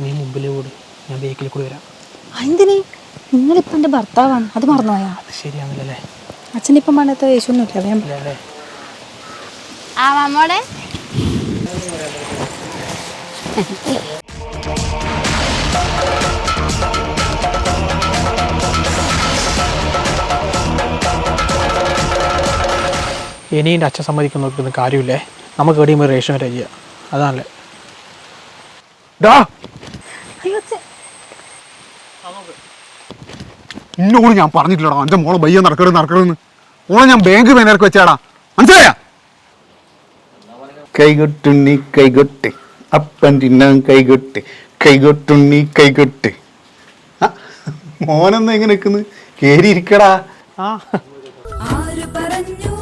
നീ മുമ്പിൽ ഓട് ഞാൻ ബേക്കിൽ കൂടി വരാം. എന്തിന് നിങ്ങളിപ്പോൾ എന്റെ ഭർത്താവാണ്. അത് മറന്നുപോയാ? അത് ശരിയാണല്ലേ അച്ഛനിപ്പം പണ്ടത്തെ യേശൊന്നുമില്ല വേം ഇല്ല അല്ലേ? ആ മാമോടെ ഇനി എന്റെ അച്ഛൻ സമ്മതിക്കുന്ന നോക്കുന്ന കാര്യമില്ലേ? നമുക്ക് എവിടെയും റേഷൻ വരെ ചെയ്യാം. അതാണല്ലേ. ഡാ! ഇന്നോട് ഞാൻ പറഞ്ഞിട്ടില്ലടാ. അഞ്ച മോളെ ബയ്യ നടക്കരുത് നടക്കരുതെന്ന് ഓളെ ഞാൻ ബാങ്ക് മേനർക്ക് വെച്ചാടാ. മനസ്സിലായ? കൈകൊട്ടുണ്ണി കൈകൊട്ട്. അപ്പൻ തിന്നാൻ കൈകൊട്ട്. കൈകൊട്ടുണ്ണി കൈകൊട്ട്. മോനെന്ന് എങ്ങനെ നിൽക്കുന്നു? കേറി ഇരിക്കടാ ആ. ആര് പറഞ്ഞു